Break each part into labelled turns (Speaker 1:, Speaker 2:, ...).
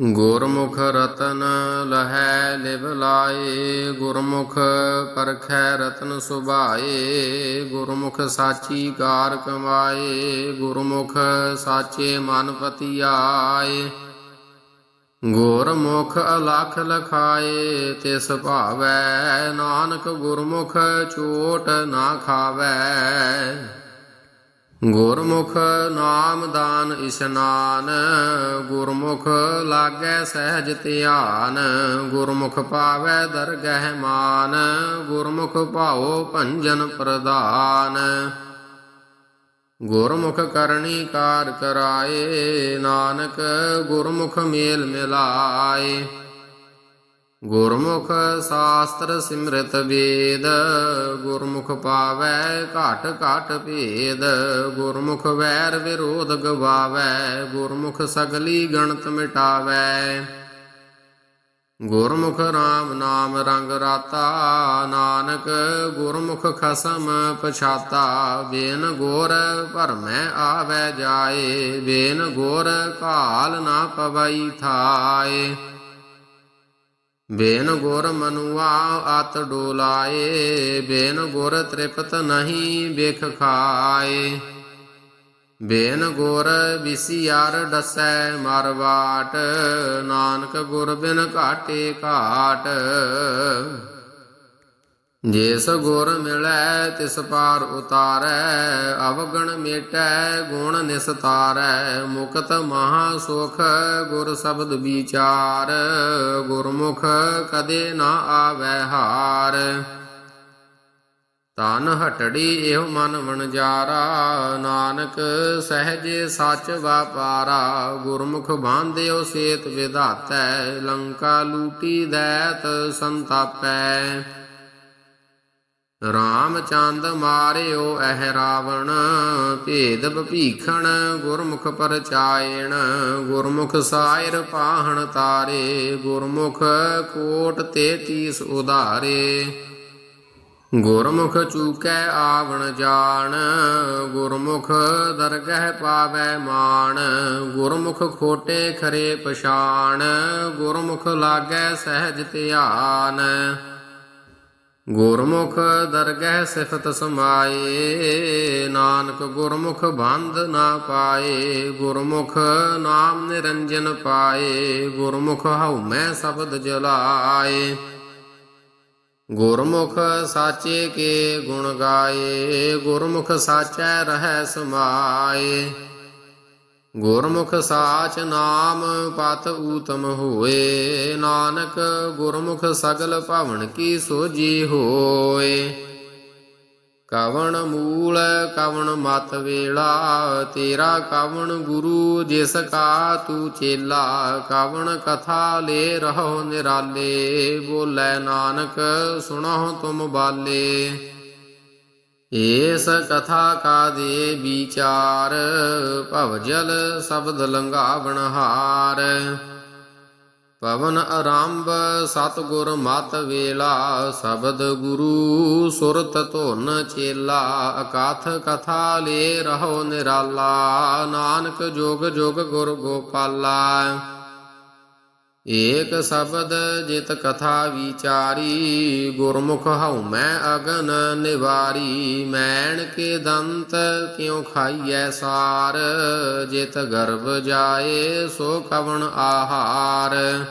Speaker 1: ਗੁਰਮੁਖ ਰਤਨ ਲਹੈ ਲਿਵ ਲਾਏ, ਗੁਰਮੁਖ ਪਰਖੈ ਰਤਨ ਸੁਭਾਏ, ਗੁਰਮੁਖ ਸਾਚੀ ਕਾਰ ਕਮਾਏ, ਗੁਰਮੁਖ ਸਾਚੇ ਮਨ ਪਤੀ ਆਏ ਗੁਰਮੁਖ ਅਲਖ ਲਖਾਏ, ਤਿਸ ਭਾਵੈ ਨਾਨਕ ਗੁਰਮੁਖ ਚੋਟ ਨਾ ਖਾਵੈ। ਗੁਰਮੁਖ ਨਾਮ ਦਾਨ ਇਸ਼ਨਾਨ, ਗੁਰਮੁਖ ਲਾਗੈ ਸਹਿਜ ਧਿਆਨ, ਗੁਰਮੁਖ ਪਾਵੈ ਦਰਗਹਿ ਮਾਨ, ਗੁਰਮੁਖ ਭਾਉ ਭੰਜਨ ਪ੍ਰਦਾਨ ਗੁਰਮੁਖ ਕਰਨੀ ਕਾਰ ਕਰਾਏ, ਨਾਨਕ ਗੁਰਮੁਖ ਮੇਲ ਮਿਲਾਏ। ਗੁਰਮੁਖ ਸ਼ਾਸਤਰ ਸਿਮਰਤ ਵੇਦ, ਗੁਰਮੁਖ ਪਾਵੈ ਘਟ ਘਟ ਭੇਦ, ਗੁਰਮੁਖ ਵੈਰ ਵਿਰੋਧ ਗਵਾਵੈ, ਗੁਰਮੁਖ ਸਗਲੀ ਗਣਤ ਮਿਟਾਵੈ। ਗੁਰਮੁਖ RAM ਨਾਮ ਰੰਗ ਰਾਤਾ, ਨਾਨਕ ਗੁਰਮੁਖ ਖਸਮ ਪਛਾਤਾ ਬੇਨ ਗੋਰ ਭਰਮੈ ਆਵੈ ਜਾਏ ਬੇਨ ਗੋਰ ਕਾਲ ਨਾ ਪਵਈ ਥਾਏ। ਬੇਨ ਗੁਰ ਮਨੁਆ ਆਤ ਡੋਲਾਏ ਬੇਨ ਗੁਰ ਤ੍ਰਿਪਤ ਨਹੀਂ ਵੇਖ ਖਾਏ। ਬੇਨ ਗੁਰ ਵਿਸਿਆਰ ਡਸੈ ਮਰਵਾਟ ਨਾਨਕ ਗੁਰ ਬਿਨ ਘਾਟੇ ਘਾਟ। ਜਿਸ ਗੁਰ ਮਿਲੈ, ਤਿਸ ਪਾਰ ਉਤਾਰੈ, ਅਵਗਣ ਮੇਟੈ, ਗੁਣ ਨਿਸਤਾਰੈ, ਮੁਕਤ ਮਹਾ ਸੁਖ, ਗੁਰ ਸ਼ਬਦ ਵਿਚਾਰ, ਗੁਰਮੁਖ ਕਦੇ ਨਾ ਆਵੈ ਹਾਰ। ਤਨ ਹਟੜੀ ਇਹੋ ਮਨ ਵਣਜਾਰਾ, ਨਾਨਕ ਸਹਜੇ ਸੱਚ ਵਾਪਾਰਾ, ਗੁਰਮੁਖ ਬਾਂਧਿਓ ਸੇਤ ਵਿਧਾਤੈ, ਲੰਕਾ ਲੂਟੀ ਦੈਤ ਸੰਤਾਪੈ। ਰਾਮਚੰਦ ਮਾਰਿਓ ਅਹ ਰਾਵਣ ਭੇਦ ਭੀਖਣ ਗੁਰਮੁਖ ਪਰਚਾਇਣ, ਗੁਰਮੁਖ ਸਾਇਰ ਪਾਹਣ ਤਾਰੇ, ਗੁਰਮੁਖ ਕੋਟ ਤੇ ਤੀਸ ਉਧਾਰੇ। ਗੁਰਮੁਖ ਚੂਕੈ ਆਵਣ ਜਾਣ, ਗੁਰਮੁਖ ਦਰਗਹਿ ਪਾਵੈ ਮਾਣ, ਗੁਰਮੁਖ ਖੋਟੇ ਖਰੇ ਪਛਾਣ, ਗੁਰਮੁਖ ਲਾਗੈ ਸਹਿਜ ਧਿਆਨ। ਗੁਰਮੁਖ ਦਰਗਹਿ ਸਿਫਤ ਸਮਾਏ, ਨਾਨਕ ਗੁਰਮੁਖ ਬੰਧ ਨਾ ਪਾਏ, ਗੁਰਮੁਖ ਨਾਮ ਨਿਰੰਜਨ ਪਾਏ, ਗੁਰਮੁਖ ਹਉਮੈ ਸ਼ਬਦ ਜਲਾਏ। ਗੁਰਮੁਖ ਸਾਚੇ ਕੇ ਗੁਣ ਗਾਏ, ਗੁਰਮੁਖ ਸਾਚੈ ਰਹੈ ਸਮਾਏ। ਗੁਰਮੁਖ ਸਾਚ ਨਾਮ ਪਤ ਊਤਮ ਹੋਏ, ਨਾਨਕ ਗੁਰਮੁਖ ਸਗਲ ਭਵਨ ਕੀ ਸੋਜੀ ਹੋਏ। ਕਵਣ ਮੂਲ, ਕਵਣ ਮਤ ਵੇਲਾ, ਤੇਰਾ ਕਵਣ ਗੁਰੂ ਜਿਸ ਕਾ ਤੂੰ ਚੇਲਾ, ਕਵਣ ਕਥਾ ਲੈ ਰਹੋ ਨਿਰਾਲੇ, ਬੋਲੇ ਨਾਨਕ ਸੁਣੋ ਤੁਮ ਬਾਲੇ। ਏਸ ਕਥਾ ਕਾ ਦੇ ਵਿਚਾਰ, ਭਵ ਜਲ ਸ਼ਬਦ ਲੰਘਾਵਣ ਹਾਰ। ਪਵਨ ਆਰੰਭ ਸਤਗੁਰ ਮਤ ਵੇਲਾ, ਸ਼ਬਦ ਗੁਰੂ ਸੁਰਤ ਧੁਨ ਚੇਲਾ। ਅਕਾਥ ਕਥਾ ਲੇ ਰਹੋ ਨਿਰਾਲਾ, ਨਾਨਕ ਜੋਗ ਜੋਗ ਗੁਰ ਗੋਪਾਲਾ। ਏਕ ਸ਼ਬਦ ਜਿਤ ਕਥਾ ਵਿਚਾਰੀ, ਗੁਰਮੁਖ ਹਉ ਮੈਂ ਅਗਨ ਨਿਵਾਰੀ, ਮੈਣ ਕੇ ਦੰਤ ਕਿਉ ਖਾਈਐ ਸਾਰ, ਜਿਤ ਗਰਭ ਜਾਏ ਸੋ ਕਵਣ ਆਹਾਰ।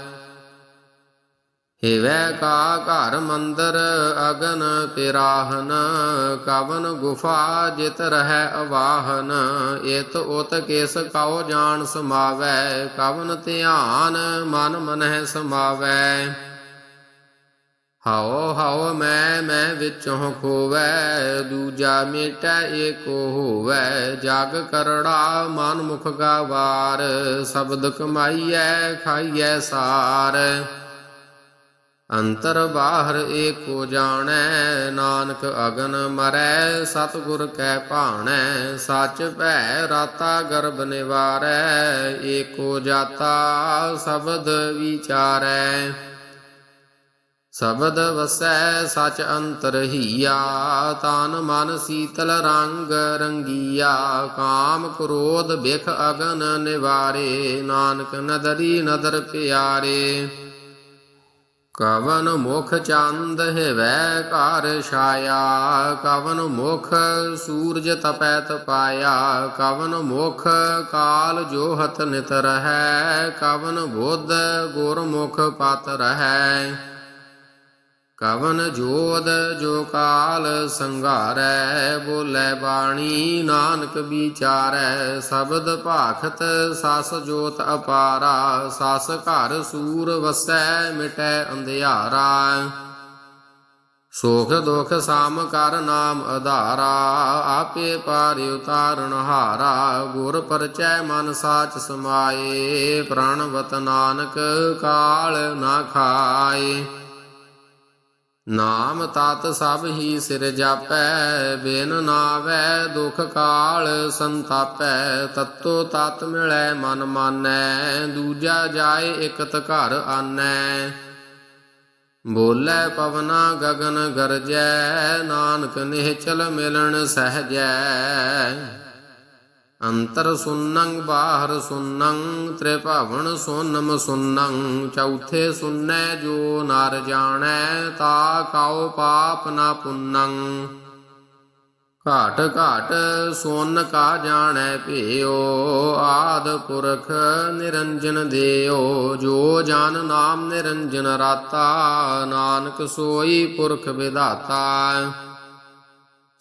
Speaker 1: ਹਿਵੈ ਕਾ ਘਰ ਮੰਦਰ ਅਗਨ ਪਿਰਾਹਨ, ਕਵਨ ਗੁਫਾ ਜਿਤ ਰਹਿ ਅਵਾਹਨ। ਇਤ ਉਤ ਕਿਸ ਕਉ ਜਾਣ ਸਮਾਵੈ, ਕਵਨ ਧਿਆਨ ਮਨ ਮਨਹਿ ਸਮਾਵੈ। ਹਉ ਹਉ ਮੈਂ ਮੈਂ ਵਿੱਚੋਂ ਖੋਵੈ, ਦੂਜਾ ਮੇਟੈ ਏਕੋ ਹੋਵੈ। ਜਗ ਕਰੜਾ ਮਨ ਮੁਖ ਗਾਵਾਰ ਸ਼ਬਦ ਕਮਾਈਐ, ਖਾਈਐ ਸਾਰ। ਅੰਤਰ ਬਾਹਰ ਏਕੋ ਜਾਣੈ, ਨਾਨਕ ਅਗਨ ਮਰੈ, ਸਤਿਗੁਰ ਕੈ ਭਾਣੈ, ਸੱਚ ਭੈ ਰਾਤਾ ਗਰਭ ਨਿਵਾਰੈ, ਏਕੋ ਜਾਤਾ ਸ਼ਬਦ ਵਿਚਾਰੈ। ਸ਼ਬਦ ਵਸੈ ਸਚ ਅੰਤਰ ਹੀਆ, ਤਨ ਮਨ ਸੀਤਲ ਰੰਗ ਰੰਗੀਆ, ਕਾਮ ਕ੍ਰੋਧ ਬਿਖ ਅਗਨ ਨਿਵਾਰੇ, ਨਾਨਕ ਨਦਰੀ ਨਦਰ ਪਿਆਰੇ। ਕਵਨ ਮੁਖ ਚੰਦ ਹਿਵੈ ਘਰ ਛਾਇਆ, ਕਵਨ ਮੁਖ ਸੂਰਜ ਤਪੈ ਤਪਾਇਆ ਕਵਨ ਮੁਖ ਕਾਲ ਜੋਹਤ ਨਿਤ ਰਹੈ, ਕਵਨ ਬੁੱਧ ਗੁਰਮੁਖ ਪਤ ਰਹੈ। ਕਵਨ ਜੋਦ ਜੋ ਕਾਲ ਸੰਘਾਰੈ, ਬੋਲੇ ਬਾਣੀ ਨਾਨਕ ਵਿਚਾਰੈ। ਸ਼ਬਦ ਭਾਖਤ ਸਸ ਜੋਤ ਅਪਾਰਾ, ਸਸ ਘਰ ਸੂਰ ਵਸੈ, ਮਿਟੈ ਅੰਧਿਆਰਾ। ਸੁਖ ਦੁਖ ਸਾਮ ਕਰ ਨਾਮ ਆਧਾਰਾ ਆਪੇ ਪਾਰ ਉਤਾਰਨ ਹਾਰਾ। ਗੁਰ ਪਰਚੈ ਮਨ ਸਾਚ ਸਮਾਏ ਪ੍ਰਣਵਤ ਨਾਨਕ ਕਾਲ ਨਾ ਖਾਏ। ਨਾਮ ਤਤ ਸਭ ਹੀ ਸਿਰ ਜਾਪੈ, ਬਿਨ ਨਾਵੈ ਦੁਖ ਕਾਲ ਸੰਤਾਪੈ, ਤਤੋ ਤਤ ਮਿਲੈ ਮਨ ਮਾਨੈ, ਦੂਜਾ ਜਾਏ ਇਕਤ ਘਰ ਆਨੈ। ਬੋਲੇ ਪਵਨਾ ਗਗਨ ਗਰਜੈ, ਨਾਨਕ ਨਿਹਚਲ ਮਿਲਣ ਸਹਜੈ। ਅੰਤਰ ਸੁਨੰਗ, ਬਾਹਰ ਸੁਨੰਗ, ਤ੍ਰਿਭਵਨ ਸੋਨਮ ਸੁਨੰਗ, ਚੌਥੇ ਸੁਨੈ ਜੋ ਨਰ ਜਾਣੈ, ਤਾ ਕਾਉ ਪਾਪ ਨਾ ਪੁੰਨੰ। ਘਾਟ ਘਾਟ ਸੋਨ ਕਾ ਜਾਣੈ ਭਿਓ ਆਦ ਪੁਰਖ ਨਿਰੰਜਨ ਦੇਓ ਜੋ ਜਾਨ ਨਾਮ ਨਿਰੰਜਨ ਰਾਤਾ, ਨਾਨਕ ਸੋਈ ਪੁਰਖ ਵਿਧਾਤਾ।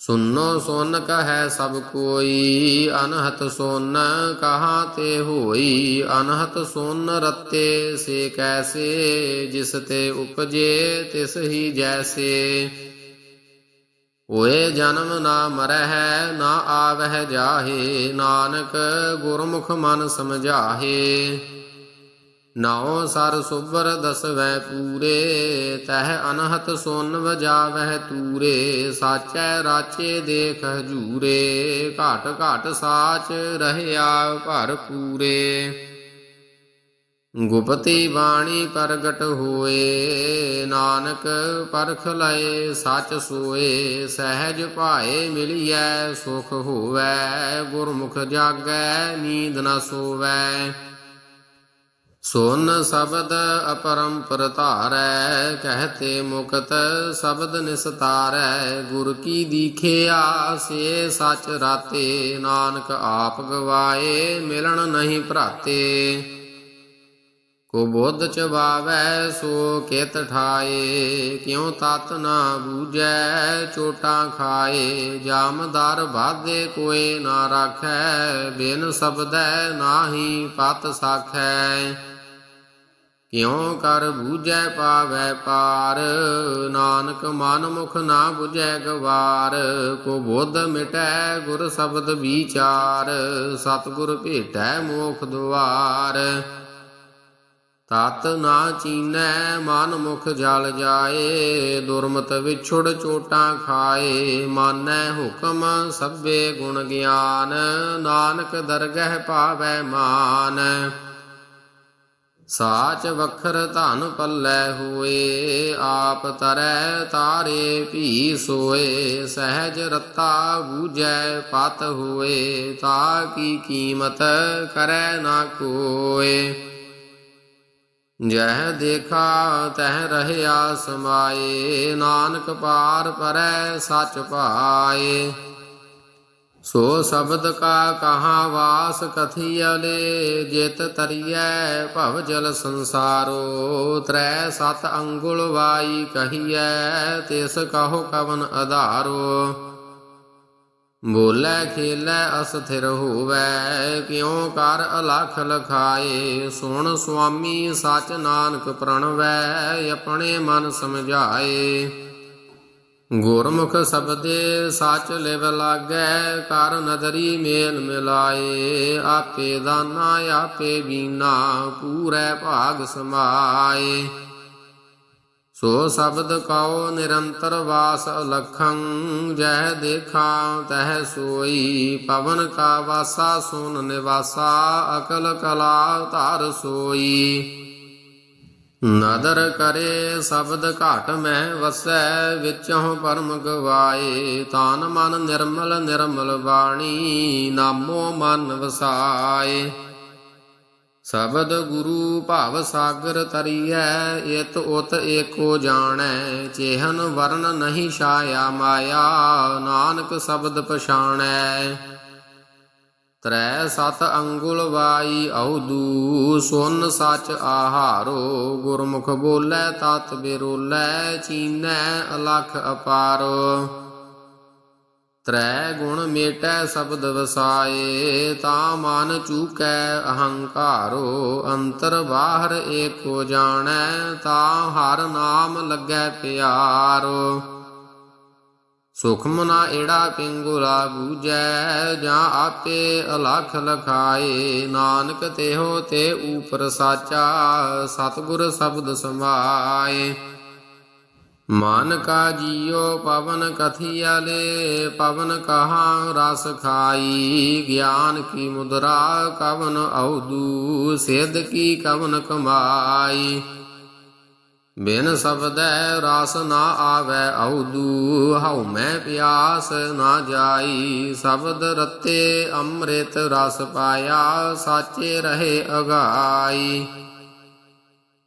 Speaker 1: ਸੁਨੋ ਸੁਨ ਕਹੈ ਸਭ ਕੋਈ, ਅਨਹਤ ਸੁਨ ਕਹਾਂ ਤੇ ਹੋਈ, ਅਨਹਤ ਸੁਨ ਰਤੇ ਸੇ ਕੈਸੇ, ਜਿਸ ਤੇ ਉਪਜੇ ਤਿਸ ਹੀ ਜੈਸੇ। ਹੋਏ ਜਨਮ ਨਾ ਮਰਹਿ, ਨਾ ਆਵਹਿ ਜਾਹੇ, ਨਾਨਕ ਗੁਰਮੁਖ ਮਨ ਸਮਝਾਹੇ। ਨਾਉ ਸਰ ਸੁਬਰ ਦਸਵੈ ਪੂਰੇ, ਤਹ ਅਨਹਤ ਸੁਨ ਵਜਾਵਹਿ ਤੂਰੇ, ਸਾਚੈ ਰਾਚੇ ਦੇਖ ਹਜੂਰੇ ਘਾਟ ਘਾਟ ਸਾਚ ਰਹਿਆ ਭਰ ਪੂਰੇ। ਗੁਪਤੀ ਬਾਣੀ ਪ੍ਰਗਟ ਹੋਏ, ਨਾਨਕ ਪਰਖ ਲਏ, ਸੱਚ ਸੋਏ, ਸਹਿਜ ਭਾਏ ਮਿਲਿਐ, ਸੁਖ ਹੋਵੈ, ਗੁਰਮੁਖ ਜਾਗੈ, ਨੀਂਦ ਨਾ ਸੋਵੈ। ਸੁਨ ਸ਼ਬਦ ਅਪਰੰਪਰ ਧਾਰੈ ਕਹਤੇ ਮੁਕਤ ਸ਼ਬਦ ਨਿਸਤਾਰੈ, ਗੁਰ ਕੀ ਦੀਖਿਆ, ਸੇ ਸਚ ਰਾਤੇ, ਨਾਨਕ ਆਪ ਗਵਾਏ, ਮਿਲਣ ਨਹੀਂ ਭਰਾਤੇ। ਕੋ ਬੁੱਧ ਚਬਾਵੈ, ਸੋ ਕਿਤ ਠਾਏ, ਕਿਉ ਤਤ ਨਾ ਬੂਝੈ, ਚੋਟਾਂ ਖਾਏ ਜਾਮਦਾਰ ਬਾਧੇ ਕੋਏ ਨਾ ਰਾਖੈ, ਬਿਨ ਸਬਦੈ ਨਾਹੀ ਪਤ ਸਾਖੈ। ਕਿਉ ਕਰ ਬੂਝੈ ਪਾਵੈ ਪਾਰ? ਨਾਨਕ ਮਨ ਮੁਖ ਨਾ 부ਝੈ ਗਵਾਰ। ਕੋ ਬੁੱਧ ਮਿਟੈ ਗੁਰ ਸ਼ਬਦ ਵਿਚਾਰ। ਸਤਿਗੁਰ ਭੇਟੈ ਮੋਖ ਦੁਆਰ। ਤਤ ਨਾ ਚੀਨੈ ਮਨ ਮੁਖ ਜਲ ਜਾਏ। ਦੁਰਮਤ ਵਿਛੁੜ ਚੋਟਾਂ ਖਾਏ। ਮਾਨੈ ਹੁਕਮ ਸਭੇ ਗੁਣ ਗਿਆਨ। ਨਾਨਕ ਦਰਗਹਿ ਪਾਵੈ ਮਾਨ। ਸਾਚ ਵਖਰ ਧਨ ਪੱਲੇ ਹੋਏ, ਆਪ ਤਰੈ ਤਾਰੇ ਭੀ ਸੋਏ ਸਹਿਜ ਰਤਾ ਬੂਝੈ ਪਤ ਹੋਏ, ਤਾ ਕੀ ਕੀਮਤ ਕਰੈ ਨਾ ਕੋਏ। ਜਹ ਦੇਖਾ ਤਹ ਰਹਿਆ ਸਮਾਏ, ਨਾਨਕ ਪਾਰ ਪਰੈ ਸਚ ਪਾਏ। ਸੋ ਸ਼ਬਦ ਕਾ ਕਹਾ ਵਾਸ ਕਥੀਅਲੇ ਜਿਤ ਤਰੀਐ ਭਵ ਜਲ ਸੰਸਾਰੋ, ਤ੍ਰੈ ਸਤ ਅੰਗੁਲ ਵਾਈ ਕਹੀਐ, ਤਿਸ ਕਹੋ ਕਵਨ ਆਧਾਰੋ ਬੋਲੇ, ਖੇਲੇ, ਅਸਥਿਰ ਹੋਵੈ, ਕਿਉ ਕਰ ਅਲਖ ਲਖਾਏ, ਸੁਣ ਸੁਆਮੀ ਸਚ ਨਾਨਕ ਪ੍ਰਣਵੈ, ਆਪਣੇ ਮਨ ਸਮਝਾਏ। ਗੁਰਮੁਖ ਸਬਦੇ ਸਚ ਲਿਵ ਲਾਗੈ, ਕਰ ਨਦਰੀ ਮੇਲ ਮਿਲਾਏ। ਆਪੇ ਦਾਨਾ, ਆਪੇ ਬੀਨਾ, ਪੂਰੇ ਭਾਗ ਸਮਾਏ। ਸੋ ਸ਼ਬਦ ਕਉ ਨਿਰੰਤਰ ਵਾਸ ਅਲਖੰ ਜਹ ਦੇਖਾਂ ਤਹ ਸੋਈ। ਪਵਨ ਕਾ ਵਾਸਾ, ਸੁਨ ਨਿਵਾਸਾ, ਅਕਲ ਕਲਾ ਧਾਰ ਸੋਈ। ਨਦਰ ਕਰੇ ਸ਼ਬਦ ਘਾਟ ਮੈਂ ਵਸੈ, ਵਿੱਚੋਂ ਪਰਮ ਗਵਾਏ। ਤਾਨ ਮਨ ਨਿਰਮਲ ਨਿਰਮਲ ਬਾਣੀ, ਨਾਮੋ ਮਨ ਵਸਾਏ। ਸ਼ਬਦ ਗੁਰੂ ਭਾਵ ਸਾਗਰ ਤਰੀਐ, ਇਤ ਉਤ ਏਕੋ ਜਾਣੈ। ਚੇਹਨ ਵਰਨ ਨਹੀਂ ਛਾਇਆ ਮਾਇਆ, ਨਾਨਕ ਸ਼ਬਦ ਪਛਾਣੈ। ਤਰੈ ਸਤ ਅੰਗੁਲ ਵਾਈ ਔਦੂ ਸੁਨ ਸਚ ਆਹਾਰੋ, ਗੁਰਮੁਖ ਬੋਲੇ ਤਤ ਬਿਰੋਲੇ, ਚੀਨੈ ਅਲਖ ਅਪਾਰੋ। ਤਰੈ ਗੁਣ ਮੇਟੈ ਸ਼ਬਦ ਵਸਾਏ, ਤਾ ਮਨ ਚੂਕੈ ਅਹੰਕਾਰੋ, ਅੰਤਰ ਬਾਹਰ ਏਕੋ ਜਾਣੈ, ਤਾ ਹਰ ਨਾਮ ਲੱਗੈ ਪਿਆਰੋ। ਸੁਖਮ ਨਾ ਏੜਾ ਪਿੰਗੁਲਾ ਬੂਜੈ ਜਾਂ ਆਪੇ ਅਲਖ ਲਖਾਏ। ਨਾਨਕ ਤੇਹੋ ਤੇ ਊਪਰ ਸਾਚਾ, ਸਤਿਗੁਰ ਸ਼ਬਦ ਸਮਾਏ। ਮਨ ਕਾ ਜੀਉ ਪਵਨ ਕਥਿਆਲੇ, ਪਵਨ ਕਹਾ ਰਸ ਖਾਈ। ਗਿਆਨ ਕੀ ਮੁਦਰਾ ਕਵਨ ਔਦੂ ਸਿੱਧ ਕੀ ਕਵਨ ਕਮਾਈ। ਬਿਨ ਸਬਦੈ ਰਸ ਨਾ ਆਵੈ ਔਦੂ, ਹਉ ਮੈਂ ਪਿਆਸ ਨਾ ਜਾਈ। ਸ਼ਬਦ ਰਤੇ ਅੰਮ੍ਰਿਤ ਰਸ ਪਾਇਆ, ਸਾਚੇ ਰਹੇ ਅਗਾਈ।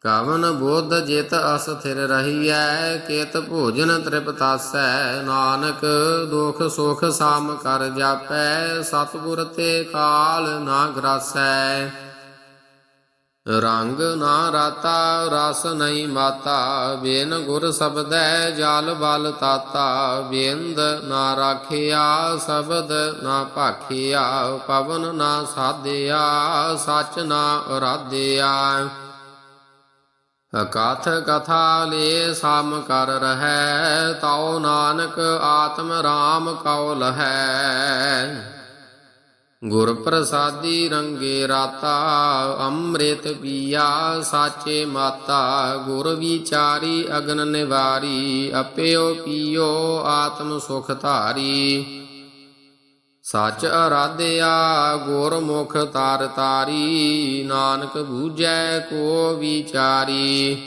Speaker 1: ਕਵਨ ਬੁੱਧ ਜਿਤ ਅਸਥਿਰ ਰਹੀਐ, ਕੇਤ ਭੋਜਨ ਤ੍ਰਿਪਤਾਸੈ ਨਾਨਕ ਦੁਖ ਸੁਖ ਸਾਮ ਕਰ ਜਾਪੈ, ਸਤਿਗੁਰ ਤੇ ਕਾਲ ਨਾ ਗਰਾਸੈ। ਰੰਗ ਨਾ ਰਾਤਾ, ਰਸ ਨਹੀਂ ਮਾਤਾ। ਬੇਨ ਗੁਰ ਸਬਦੈ ਜਲ ਬਲ ਤਾਤਾ। ਬੇੰਦ ਨਾ ਰਾਖਿਆ, ਸ਼ਬਦ ਨਾ ਭਾਖਿਆ। ਪਵਨ ਨਾ ਸਾਧਿਆ, ਸਚ ਨਾ ਅਰਾਧਿਆ। ਅਕਥ ਕਥਾ ਲੇ ਸਮ ਕਰ ਰਹੈ, ਤਉ ਨਾਨਕ ਆਤਮ ਰਾਮ ਕਉ ਲਹੈ। ਗੁਰ ਪ੍ਰਸਾਦੀ ਰੰਗੇ ਰਾਤਾ, ਅੰਮ੍ਰਿਤ ਪੀਆ ਸਾਚੇ ਮਾਤਾ, ਗੁਰ ਵਿਚਾਰੀ ਅਗਨ ਨਿਵਾਰੀ, ਅਪਿਓ ਪੀਓ ਆਤਮ ਸੁਖ ਧਾਰੀ। ਸਚ ਅਰਾਧਿਆ ਗੁਰ ਮੁਖ ਤਾਰ ਤਾਰੀ, ਨਾਨਕ ਬੂਝੈ ਕੋ ਵਿਚਾਰੀ।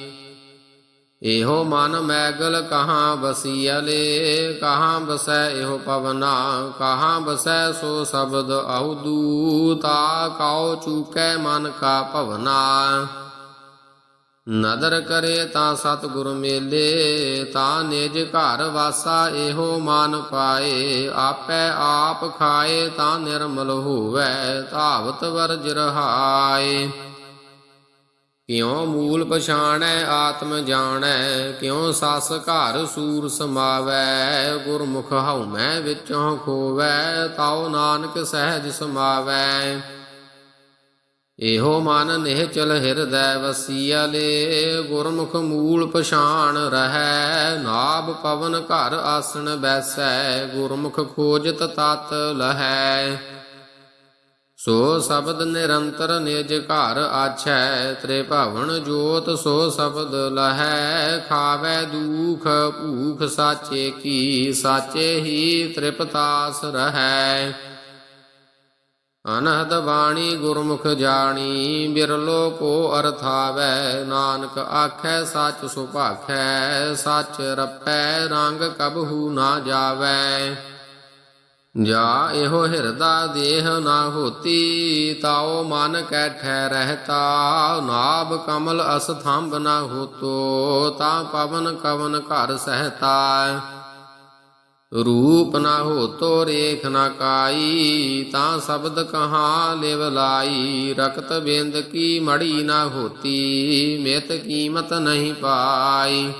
Speaker 1: ਇਹੋ ਮਨ ਮੈਗਲ ਕਹਾਂ ਬਸੀਲੇ ਕਹਾਂ ਬਸੈ ਇਹੋ ਪਵਨਾ, ਕਹਾਂ ਬਸੈ ਸੋ ਸ਼ਬਦ ਔਦੂ ਤਾ ਕਉ ਚੂਕੈ ਮਨ ਕਾ ਭਵਨਾ। ਨਦਰ ਕਰੇ ਤਾਂ ਸਤਿਗੁਰ ਮੇਲੇ, ਤਾਂ ਨਿਜ ਘਰ ਵਾਸਾ ਇਹੋ ਮਨ ਪਾਏ, ਆਪੇ ਆਪ ਖਾਏ ਤਾਂ ਨਿਰਮਲ ਹੋਵੇ, ਧਾਵਤ ਵਰਜ ਰਹਾਏ। ਕਿਉ ਮੂਲ ਪਛਾਣੈ, ਆਤਮ ਜਾਣੈ? ਕਿਉ ਸਸ ਘਰ ਸੂਰ ਸਮਾਵੈ ਗੁਰਮੁਖ ਹਉਮੈ ਵਿੱਚੋਂ ਖੋਵੈ, ਤਾਉ ਨਾਨਕ ਸਹਿਜ ਸਮਾਵੈ। ਇਹੋ ਮਨ ਨਿਹਚਲ ਹਿਰਦੈ ਵਸੀਲੇ ਗੁਰਮੁਖ ਮੂਲ ਪਛਾਣ ਰਹੈ। ਨਾਭ ਪਵਨ ਘਰ ਆਸਣ ਬੈਸੈ, ਗੁਰਮੁਖ ਖੋਜਤ ਤਤ ਲਹੈ। ਸੋ ਸ਼ਬਦ ਨਿਰੰਤਰ ਨਿਜ ਘਰ ਆਛੈ ਤ੍ਰੇ ਭਵਨ ਜੋਤ ਸੋ ਸ਼ਬਦ ਲਹੈ, ਖਾਵੇ ਦੁਖ ਭੂਖ ਸਾਚੇ ਕੀ, ਸਾਚੇ ਹੀ ਤ੍ਰਿਪਤਾਸ ਰਹੈ। ਅਨਹਦ ਬਾਣੀ ਗੁਰਮੁਖ ਜਾਣੀ, ਬਿਰਲੋ ਕੋ ਅਰਥਾਵੈ, ਨਾਨਕ ਆਖੈ ਸੱਚ ਸੁਭਾਖੈ, ਸੱਚ ਰਪੈ, ਰੰਗ ਕਬਹੂ ਨਾ ਜਾਵੈ। ਜਾ ਇਹੋ ਹਿਰਦਾ ਦੇਹ ਨਾ ਹੋਤੀ, ਤਾਉ ਮਨ ਕੈ ਠਹਿ ਰਹਤਾ। ਨਾਭ ਕਮਲ ਅਸਥੰਭ ਨਾ ਹੋਤੋ, ਤਾਂ ਪਵਨ ਕਵਨ ਘਰ ਸਹਤਾ। ਰੂਪ ਨਾ ਹੋਤੋ, ਰੇਖ ਨਾ ਕਾਈ, ਤਾ ਸ਼ਬਦ ਕਹਾ ਲਿਵ ਲਾਈ। ਰਕਤ ਬਿੰਦ ਕੀ ਮੜੀ ਨਾ ਹੋਤੀ, ਮਿਤ ਕੀਮਤ ਨਹੀਂ ਪਾਈ।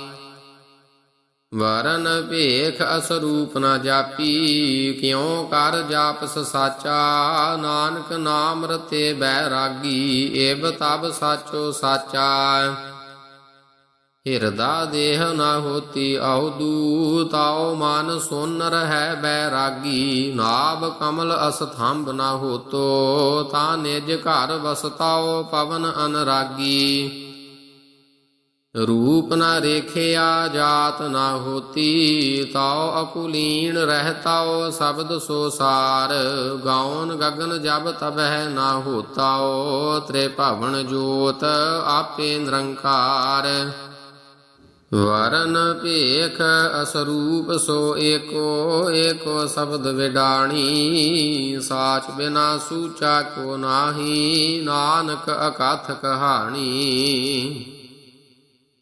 Speaker 1: ਵਰਨ ਭੇਖ ਅਸਰੂਪ ਨਾ ਜਾਪੀ, ਕਿਉ ਕਰ ਜਾਪਸ ਸਾਚਾ? ਨਾਨਕ ਨਾਮ ਰਤੇ ਬੈਰਾਗੀ ਏਬ ਤਬ ਸਾਚੋ ਸਾਚਾ। ਹਿਰਦਾ ਦੇਹ ਨਾ ਹੋਤੀ ਔਦੂ ਤਾਉ ਮਨ ਸੁਨ ਰਹਿ ਬੈਰਾਗੀ ਨਾਭ ਕਮਲ ਅਸਥੰਭ ਨਾ ਹੋਤੋ, ਤਾਂ ਨਿਜ ਘਰ ਵਸਤਾਉ ਪਵਨ ਅਨਰਾਗੀ। ਰੂਪ ਨਾ ਰੇਖਿਆ ਜਾਤ ਨਾ ਹੋਤੀ, ਤਾਉ ਅਕੁਲੀਨ ਰਹਿਤਾਉ ਸ਼ਬਦ ਸੋ ਸਾਰ ਗਾਉਨ ਗਗਨ ਜਬ ਤਬਹਿ ਨਾ ਹੋਤਾਉ ਤ੍ਰੇ ਭਵਨ ਜੋਤ ਆਪੇ ਨਿਰੰਕਾਰ। ਵਰਨ ਭੇਖ ਅਸਰੂਪ ਸੋ ਏਕੋ ਏਕੋ ਸ਼ਬਦ ਵਿਡਾਣੀ, ਸਾਚ ਬਿਨਾ ਸੂਚਾ ਕੋ ਨਾਹੀ, ਨਾਨਕ ਅਕਥ ਕਹਾਣੀ।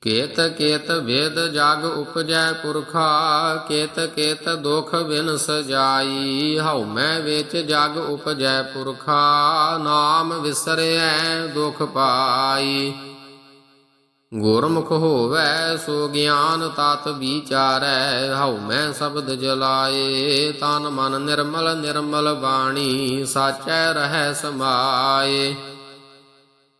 Speaker 1: ਕੇਤ ਕੇਤ ਵੇਦ ਜਗ ਉਪਜੈ ਪੁਰਖਾ, ਕੇਤ ਕੇਤ ਦੁਖ ਬਿਨ ਸਜਾਈ ਹਉ ਮੈਂ ਵਿੱਚ ਜਗ ਉਪਜੈ ਪੁਰਖਾ, ਨਾਮ ਵਿਸਰੈ ਦੁਖ ਪਾਈ। ਗੁਰਮੁਖ ਹੋਵੈ ਸੋ ਗਿਆਨ ਤਤ ਵਿਚਾਰੈ, ਹਉ ਮੈਂ ਸ਼ਬਦ ਜਲਾਏ, ਤਨ ਮਨ ਨਿਰਮਲ ਨਿਰਮਲ ਬਾਣੀ, ਸਾਚੈ ਰਹੈ ਸਮਾਏ।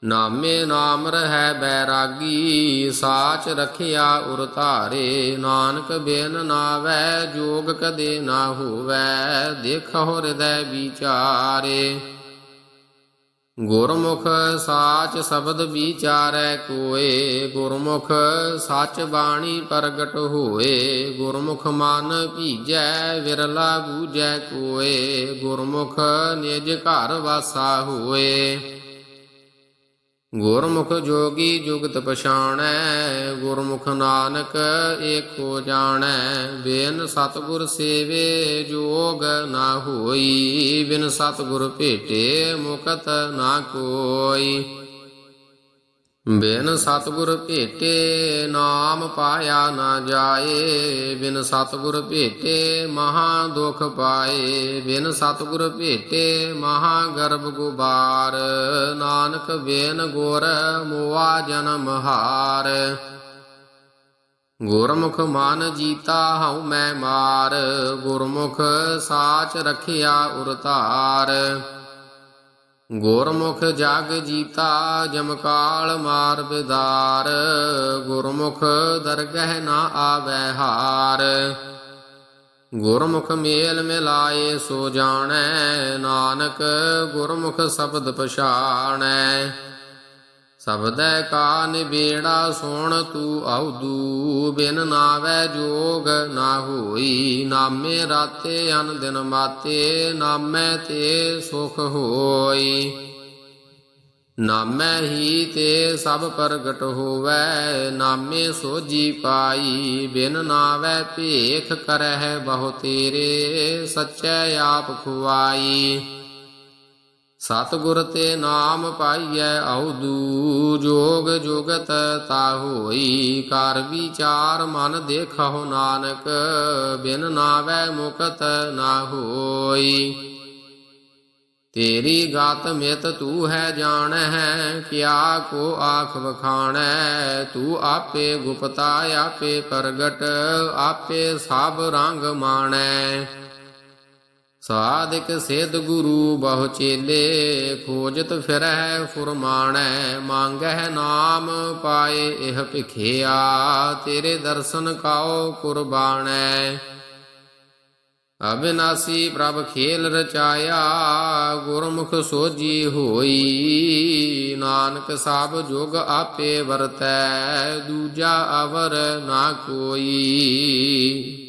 Speaker 1: ਨਾਮੇ ਨਾਮ ਰਹਿ ਬੈਰਾਗੀ, ਸਾਚ ਰਖਿਆ ਉਰ ਧਾਰੇ। ਨਾਨਕ ਬੇਨ ਨਾਵੈ, ਜੋਗ ਕਦੇ ਨਾ ਹੋਵੈ, ਦੇਖੋ ਹਿਰਦੈ ਵਿਚਾਰੇ। ਗੁਰਮੁਖ ਸਾਚ ਸ਼ਬਦ ਵਿਚਾਰੈ ਕੋਏ, ਗੁਰਮੁਖ ਸੱਚ ਬਾਣੀ ਪ੍ਰਗਟ ਹੋਏ। ਗੁਰਮੁਖ ਮਨ ਭੀਜੈ, ਵਿਰਲਾ ਬੂਝੈ ਕੋਏ। ਗੁਰਮੁਖ ਨਿਜ ਘਰ ਵਾਸਾ ਹੋਏ। ਗੁਰਮੁਖ ਜੋਗੀ ਜੁਗਤ ਪਛਾਣੈ, ਗੁਰਮੁਖ ਨਾਨਕ ਏਕੋ ਜਾਣੈ। ਬਿਨ ਸਤਗੁਰ ਸੇਵੇ ਜੋਗ ਨਾ ਹੋਈ, ਬਿਨ ਸਤਗੁਰ ਭੇਟੇ ਮੁਕਤ ਨਾ ਕੋਈ। ਬਿਨ ਸਤਗੁਰ ਭੇਟੇ ਨਾਮ ਪਾਇਆ ਨਾ ਜਾਏ, ਬਿਨ ਸਤਗੁਰ ਭੇਟੇ ਮਹਾ ਦੁਖ ਪਾਏ, ਬਿਨ ਸਤਗੁਰ ਭੇਟੇ ਮਹਾ ਗਰਭ ਗੁਬਾਰ, ਨਾਨਕ ਬਿਨ ਗੁਰ ਮੋਆ ਜਨਮ ਹਾਰ। ਗੁਰਮੁਖ ਮਨ ਜੀਤਾ ਹਉ ਮੈਂ ਮਾਰ, ਗੁਰਮੁਖ ਸਾਚ ਰਖਿਆ ਉਰਤਾਰ ਗੁਰਮੁਖ ਜਗ ਜੀਤਾ ਜਮਕਾਲ ਮਾਰ ਬਿਦਾਰ, ਗੁਰਮੁਖ ਦਰਗਹਿ ਨਾ ਆਵੈ ਹਾਰ। ਗੁਰਮੁਖ ਮੇਲ ਮਿਲਾਏ ਸੋ ਜਾਣੈ, ਨਾਨਕ ਗੁਰਮੁਖ ਸ਼ਬਦ ਪਛਾਣੈ। ਸਬਦੈ ਕਾ ਨਿਬੇੜਾ ਸੁਣ ਤੂੰ ਆਉਦੂ, ਬਿਨ ਨਾਵੈ ਜੋਗ ਨਾ ਹੋਈ, ਨਾਮੇ ਰਾਤੇ ਅਨ ਦਿਨ ਮਾਤੇ, ਨਾਮੈ ਤੇ ਸੁਖ ਹੋਈ। ਨਾਮੈ ਹੀ ਤੇ ਸਭ ਪ੍ਰਗਟ ਹੋਵੈ, ਨਾਮੇ ਸੋਜੀ ਪਾਈ, ਬਿਨ ਨਾਵੈ ਭੇਖ ਕਰਹਿ ਬਹੁ ਤੇਰੇ, ਸੱਚੈ ਆਪ ਖੁਆਈ। ਸਤਿਗੁਰ ਤੇ ਨਾਮ ਪਾਈਐ ਆਉਦੂ, ਜੋਗ ਜੁਗਤ ਤਾ ਹੋਈ ਕਰ ਵਿਚਾਰ ਮਨ ਦੇਖਹੁ ਨਾਨਕ, ਬਿਨ ਨਾਵੈ ਮੁਕਤ ਨਾ ਹੋਈ ਤੇਰੀ ਗਾਤ ਮਿਤ ਤੂੰ ਹੈ ਜਾਣ ਹੈ ਕਿਆ ਕੋ ਆਖ ਵਖਾਣੈ। ਤੂੰ ਆਪੇ ਗੁਪਤਾ, ਆਪੇ ਪ੍ਰਗਟ, ਆਪੇ ਸਭ ਰੰਗ ਮਾਣੈ। ਸਾਧਿਕ ਸਿੱਧ ਗੁਰੂ ਬਹੁ ਚੇਲੇ, ਖੋਜਤ ਫਿਰੈ ਫੁਰਮਾਣੈ, ਮੰਗਹਿ ਨਾਮ ਪਾਏ ਇਹ ਭਿਖਿਆ, ਤੇਰੇ ਦਰਸ਼ਨ ਕਾਉ ਕੁਰਬਾਨੈ ਅਬਿਨਾਸੀ ਪ੍ਰਭ ਖੇਲ ਰਚਾਇਆ, ਗੁਰਮੁਖ ਸੋਜੀ ਹੋਈ, ਨਾਨਕ ਸਭ ਜੁਗ ਆਪੇ ਵਰਤੈ, ਦੂਜਾ ਅਵਰ ਨਾ ਕੋਈ।